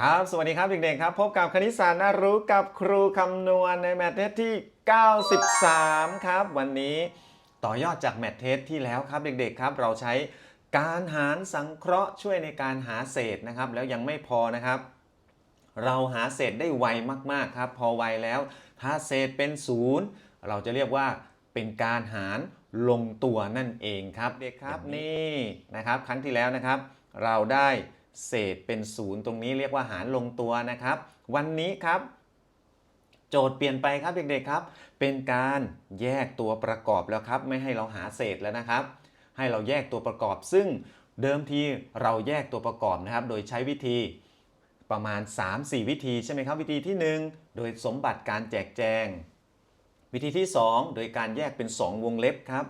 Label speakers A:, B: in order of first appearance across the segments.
A: ครับ สวัสดีครับเด็กๆครับ พบกับคณิตศาสตร์น่ารู้กับครูคำนวณในแมทเทสที่ 93 ครับ วันนี้ต่อยอดจากแมทเทสที่แล้วครับเด็กๆครับ เราใช้การหารสังเคราะห์ช่วยในการหาเศษนะครับ แล้วยังไม่พอนะครับ เราหาเศษได้ไวมากๆครับ พอไวแล้ว ถ้าเศษเป็นศูนย์เราจะเรียกว่าเป็นการหารลงตัวนั่นเองครับเด็กครับนี่นะครับ ครั้งที่แล้วนะครับ เราได้ เศษเป็นศูนย์ตรงนี้เรียกว่าหารลงตัวนะครับ วันนี้ครับ โจทย์เปลี่ยนไปครับเด็กๆครับ เป็นการแยกตัวประกอบแล้วครับ ไม่ให้เราหาเศษแล้วนะครับ ให้เราแยกตัวประกอบ ซึ่งเดิมทีเราแยกตัวประกอบนะครับ โดยใช้วิธีประมาณ 3-4 วิธีใช่ไหมครับ วิธีที่ 1 โดยสมบัติการแจกแจง วิธีที่ 2 โดยการแยกเป็น 2 วงเล็บครับ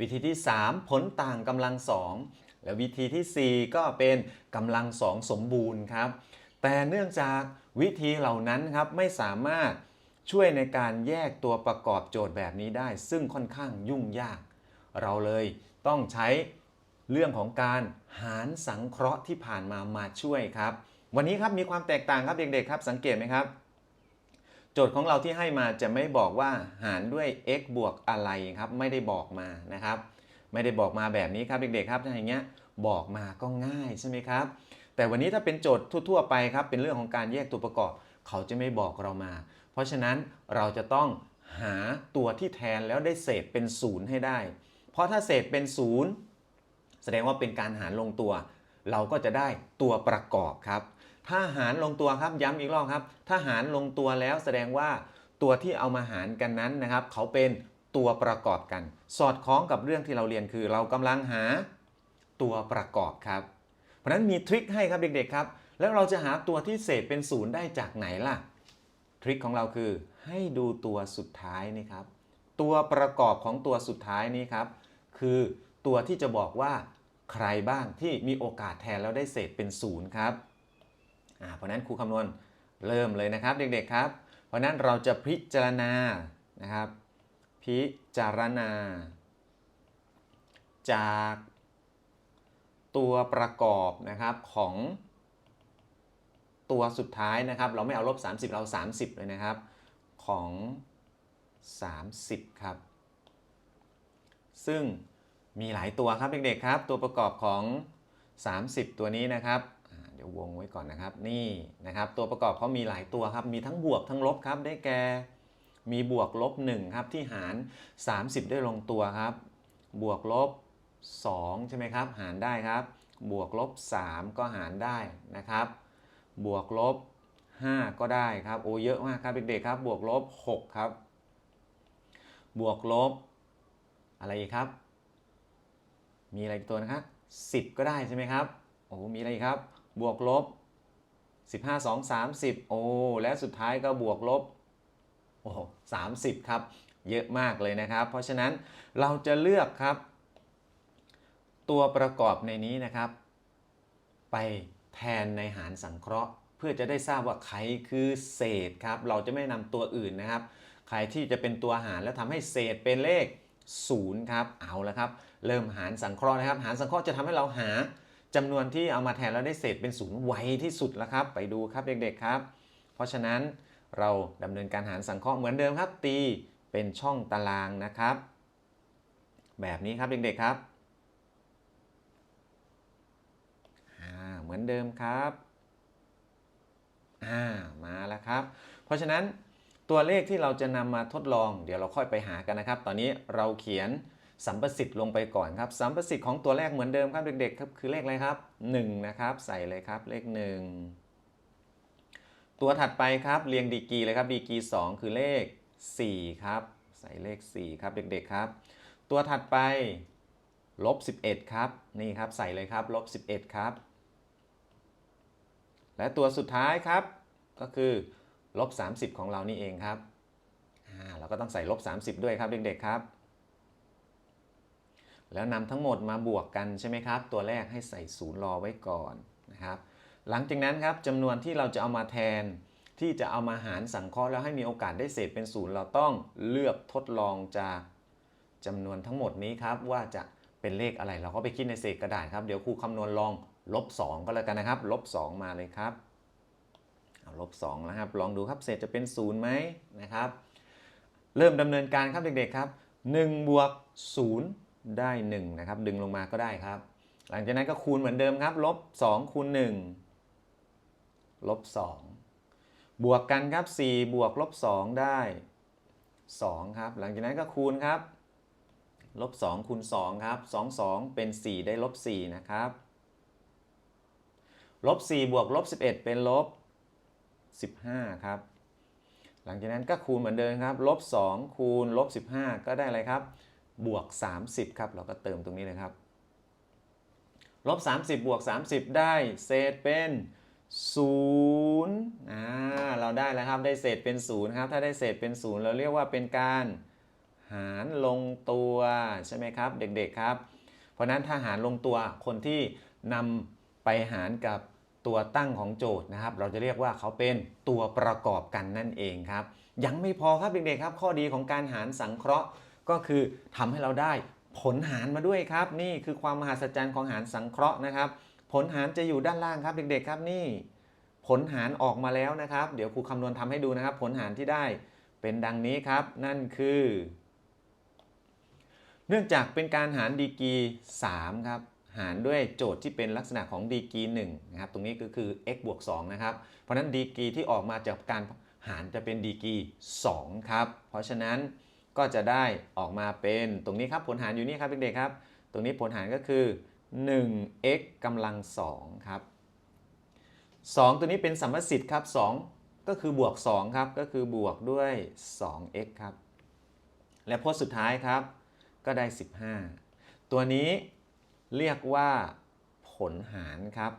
A: วิธีที่ 3 ผลต่างกำลังสอง และวิธีทีสี่ 4 ก็เป็นกำลังสองสมบูรณ์ครับ แต่เนื่องจากวิธีเหล่านั้นครับไม่สามารถช่วยในการแยกตัวประกอบโจทย์แบบนี้ได้ ซึ่งค่อนข้างยุ่งยาก เราเลยต้องใช้เรื่องของการหารสังเคราะห์ที่ผ่านมามาช่วยครับ วันนี้ครับมีความแตกต่างครับเด็กๆครับ สังเกตไหมครับ โจทย์ของเราที่ให้มาจะไม่บอกว่าหารด้วย x บวกอะไรครับ ไม่ได้บอกมานะครับ ไม่ได้บอกมาแบบนี้ครับเด็กๆครับถ้าอย่างเงี้ยบอกมาก็ง่ายใช่ไหมครับ แต่วันนี้ถ้าเป็นโจทย์ทั่วๆไปครับ เป็นเรื่องของการแยกตัวประกอบ เขาจะไม่บอกเรามา เพราะฉะนั้นเราจะต้องหาตัวที่แทนแล้วได้เศษเป็นศูนย์ให้ได้ เพราะถ้าเศษเป็นศูนย์แสดงว่าเป็นการหารลงตัว เราก็จะได้ตัวประกอบครับ ถ้าหารลงตัวครับย้ำอีกรอบครับ ถ้าหารลงตัวแล้วแสดงว่าตัวที่เอามาหารกันนั้นนะครับ เขาเป็น ตัวประกอบกัน สอดคล้องกับเรื่องที่เราเรียนคือ เรากำลังหาตัวประกอบครับ เพราะฉะนั้นมีทริคให้ครับเด็กๆครับ แล้วเราจะหาตัวที่เศษเป็นศูนย์ได้จากไหนล่ะ ทริคของเราคือให้ดูตัวสุดท้ายนี่ครับ ตัวประกอบของตัวสุดท้ายนี้ครับ คือตัวที่จะบอกว่าใครบ้างที่มีโอกาสแทนแล้วได้เศษเป็นศูนย์ครับ เพราะฉะนั้นครูคำนวณเริ่มเลยนะครับเด็กๆครับ เพราะนั้นเราจะพิจารณานะครับ พิจารณา จาก ตัวประกอบนะครับของ ตัวสุดท้ายนะครับ เราไม่เอาลบ 30 เรา 30 เลยนะครับ ของ 30 ครับ ซึ่งมีหลายตัวครับเด็กๆครับ ตัวประกอบของ 30 ตัวนี้นะครับเดี๋ยววงไว้ก่อนนะครับนี่นะครับ ตัวประกอบเขามีหลายตัวครับ มีทั้งบวกทั้งลบครับได้แก่ มีบวกลบ1ครับที่หาร 30 ได้ลงตัวครับ บวกลบ2ใช่ไหมครับ หารได้ครับ บวกลบ 3 ก็หารได้นะครับ บวกลบ 5 ก็ได้ครับโอ้เยอะมากครับเด็กๆครับ บวกลบ 6 ครับ บวกลบ อะไรอีกครับ มีอะไรอีกตัวนะครับ 10 ก็ได้ใช่ไหมครับโอ้มีอะไรอีกครับ บวกลบ 15 2 30โอ้และสุดท้ายก็บวกลบ โอ้30ครับ เยอะมากเลยนะครับ เพราะฉะนั้นเราจะเลือกครับ ตัวประกอบในนี้นะครับ ไปแทนในหารสังเคราะห์ เพื่อจะได้ทราบว่าใครคือเศษครับ เราจะไม่นำตัวอื่นนะครับใครที่จะเป็นตัวหารแล้วทำให้เศษเป็นเลข0ครับ เอาละครับ เริ่มหารสังเคราะห์นะครับ หารสังเคราะห์จะทำให้เราหาจำนวนที่เอามาแทนแล้วได้เศษเป็นศูนย์ไวที่สุดแล้วครับ ไปดูครับเด็กๆครับ เพราะฉะนั้น เราดำเนินการหารสังเคราะห์เหมือนเดิมครับ ตีเป็นช่องตารางนะครับ แบบนี้ครับเด็กๆครับอ่าเหมือนเดิมครับอ่ามาแล้วครับ เพราะฉะนั้นตัวเลขที่เราจะนำมาทดลอง เดี๋ยวเราค่อยไปหากันนะครับ ตอนนี้เราเขียนสัมประสิทธิ์ลงไปก่อนครับ สัมประสิทธิ์ของตัวแรกเหมือนเดิมครับเด็กๆครับคือเลขอะไรครับ 1 นะครับ ใส่เลยครับเลข 1 ตัวถัดไปครับเรียงดีกีเลยครับดีกี2คือเลข 4 ครับ ใส่เลข 4 ครับเด็กๆครับ ตัวถัดไปลบ11 ครับ นี่ครับใส่เลยครับลบ11 ครับ และตัวสุดท้ายครับ ก็คือลบ30 ของเรานี่เองครับเราก็ต้องใส่ลบ30 ด้วยครับเด็กๆครับ แล้วนำทั้งหมดมาบวกกันใช่ไหมครับ ตัวแรกให้ใส่ศูนย์รอไว้ก่อนนะครับ หลังจากนั้นครับจำนวนที่เราจะเอามาแทน ที่จะเอามาหารสังเคราะห์แล้วให้มีโอกาสได้เศษเป็นศูนย์เราต้องเลือกทดลองจากจำนวนทั้งหมดนี้ครับว่าจะเป็นเลขอะไรเราก็ไปคิดในเศษกระดาษครับเดี๋ยวครูคำนวณลองลบ2ก็แล้วกันนะครับลบ2มาเลยครับเอาลบ2แล้วครับลองดูครับเศษจะเป็น0ไหมนะครับเริ่มดำเนินการครับเด็กๆครับ1บวก0ได้1นะครับดึงลงมาก็ได้ครับ หลังจากนั้นก็คูณเหมือนเดิมครับลบ2คูณ1 ลบ2บวกกันครับ 4 บวกลบ 2 ได้ 2 ครับ หลังจากนั้นก็คูณครับ ลบ 2 คูณ 2 ครับ 2 2 เป็น 4 ได้ลบ 4 นะครับ ลบ 4 บวกลบ 11 เป็นลบ 15 ครับ หลังจากนั้นก็คูณเหมือนเดิมครับ ลบ 2 คูณลบ 15 ก็ได้อะไรครับ บวก 30 ครับ เราก็เติมตรงนี้เลยครับ ลบ 30 บวก 30 ได้ เศษเป็น 0อ่าเราได้แล้วครับได้เศษเป็น 0 ครับ ถ้าได้เศษเป็น 0 เราเรียกว่าเป็นการหารลงตัวใช่ไหมครับ เด็กๆครับ เพราะนั้นถ้าหารลงตัวคนที่นำไปหารกับตัวตั้งของโจทย์นะครับ เราจะเรียกว่าเขาเป็นตัวประกอบกันนั่นเองครับ ยังไม่พอครับเด็กๆครับ ข้อดีของการหารสังเคราะห์ก็คือทำให้เราได้ผลหารมาด้วยครับ นี่คือความมหัศจรรย์ของหารสังเคราะห์นะครับ ลหารจะอยู่ด้านล่างครับเด็กๆครับนี่ ผลหารออกมาแล้วนะครับ เดี๋ยวครูคำนวณทำให้ดูนะครับ ผลหารที่ได้เป็นดังนี้ครับ นั่นคือ เนื่องจากเป็นการหารดีกี3ครับหารด้วยโจทย์ที่เป็นลักษณะของดีกี1นะครับ ตรงนี้ก็คือ x บวก2นะครับ เพราะนั้นดีกีที่ออกมาจากการหารจะเป็นดีกี2ครับ เพราะฉะนั้นก็จะได้ออกมาเป็นตรงนี้ครับผลหารอยู่นี่ครับเด็กๆครับ ตรงนี้ผลหารก็คือ 1x กำลัง2ครับ2 ตัวนี้เป็นสัมมสิทธิ์ครับ 2 ก็คือบวก 2 ครับ ก็คือบวกด้วย 2x ครับ และพจน์สุดท้ายครับ ก็ได้ 15 ตัวนี้เรียกว่าผลหารครับ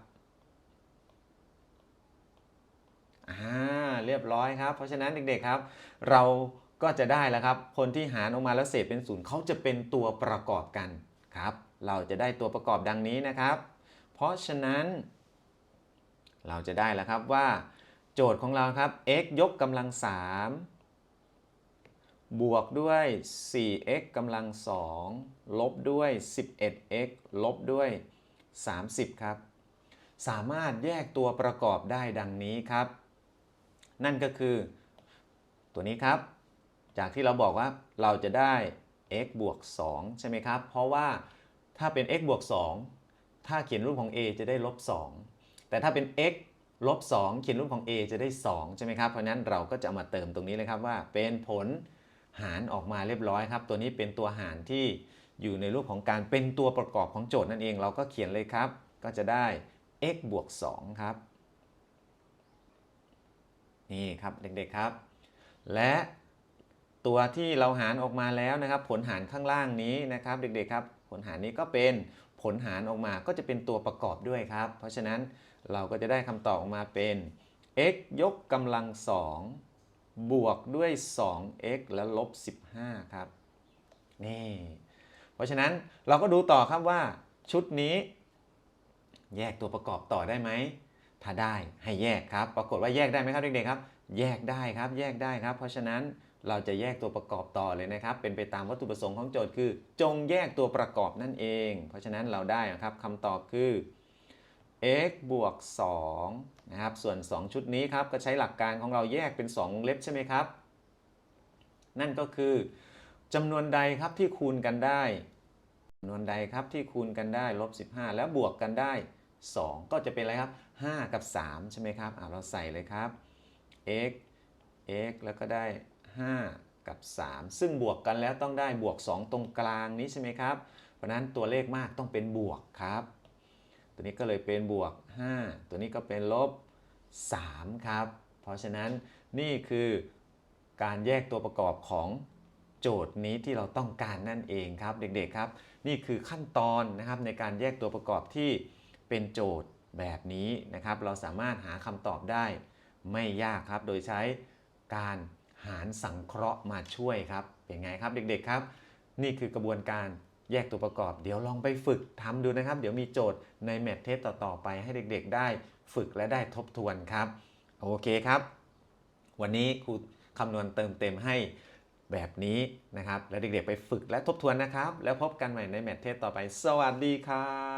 A: อ่าเรียบร้อยครับ เพราะฉะนั้นเด็กๆครับ เราก็จะได้แล้วครับ คนที่หารออกมาแล้วเศษเป็นศูนย์เขาจะเป็นตัวประกอบกัน ครับ เราจะได้ตัวประกอบดังนี้นะครับ เพราะฉะนั้น เราจะได้แล้วครับว่า โจทย์ของเราครับ x ยกกำลัง 3 บวกด้วย 4x กำลัง 2 ลบด้วย 11x ลบด้วย 30 ครับ สามารถแยกตัวประกอบได้ดังนี้ครับ นั่นก็คือ ตัวนี้ครับ จากที่เราบอกว่าเราจะได้ x บวก2ใช่ไหมครับ เพราะว่าถ้าเป็น x บวก2ถ้าเขียนรูปของ a จะได้ลบ2แต่ถ้าเป็น x ลบ2เขียนรูปของ a จะได้ 2 ใช่ไหมครับ เพราะนั้นเราก็จะเอามาเติมตรงนี้เลยครับว่าเป็นผลหารออกมาเรียบร้อยครับ ตัวนี้เป็นตัวหารที่อยู่ในรูปของการเป็นตัวประกอบของโจทย์นั่นเอง เราก็เขียนเลยครับ ก็จะได้ x บวก2ครับ นี่ครับเด็กๆครับ และ ตัวที่เราหารออกมาแล้วนะครับ ผลหารข้างล่างนี้นะครับ เด็กๆครับ ผลหารนี้ก็เป็นผลหารออกมาก็จะเป็นตัวประกอบด้วยครับ เพราะฉะนั้นเราก็จะได้คำตอบออกมาเป็น x ยกกำลัง2บวกด้วย 2x แล้วลบ 15 ครับ นี่ เพราะฉะนั้นเราก็ดูต่อครับว่าชุดนี้ แยกตัวประกอบต่อได้ไหม ถ้าได้ให้แยกครับ ปรากฏว่าแยกได้ไหมครับเด็กๆครับ แยกได้ครับ แยกได้ครับ เพราะฉะนั้น เราจะแยกตัวประกอบต่อเลยนะครับ เป็นไปตามวัตถุประสงค์ของโจทย์คือ จงแยกตัวประกอบนั่นเอง เพราะฉะนั้นเราได้นะครับคำตอบคือ x บวก2นะครับ ส่วน 2 ชุดนี้ครับ ก็ใช้หลักการของเราแยกเป็น2วงเล็บใช่ไหมครับ นั่นก็คือจำนวนใดครับที่คูณกันได้จำนวนใดครับที่คูณกันได้ลบ15 แล้วบวกกันได้ 2 ก็จะเป็นอะไรครับ 5 กับ 3 ใช่ไหมครับเราใส่เลยครับ x x แล้วก็ได้ 5 กับ 3 ซึ่งบวกกันแล้วต้องได้บวก 2 ตรงกลางนี้ใช่ไหมครับ เพราะนั้นตัวเลขมากต้องเป็นบวกครับ ตัวนี้ก็เลยเป็นบวก 5 ตัวนี้ก็เป็นลบ 3 ครับ เพราะฉะนั้นนี่คือการแยกตัวประกอบของโจทย์นี้ที่เราต้องการนั่นเองครับ เด็กๆครับ นี่คือขั้นตอนนะครับในการแยกตัวประกอบที่เป็นโจทย์แบบนี้นะครับ เราสามารถหาคำตอบได้ไม่ยากครับ โดยใช้การ หารสังเคราะห์มาช่วยครับ เป็นไงครับเด็กๆครับ นี่คือกระบวนการแยกตัวประกอบ เดี๋ยวลองไปฝึกทำดูนะครับ เดี๋ยวมีโจทย์ในแมทเทสต่อๆไปให้เด็กๆ ได้ฝึกและได้ทบทวนครับ โอเคครับ วันนี้ครูคำนวณเติมเต็มให้แบบนี้นะครับ แล้วเด็กๆไปฝึกและทบทวนนะครับ แล้วพบกันใหม่ในแมทเทสต่อไป สวัสดีครับ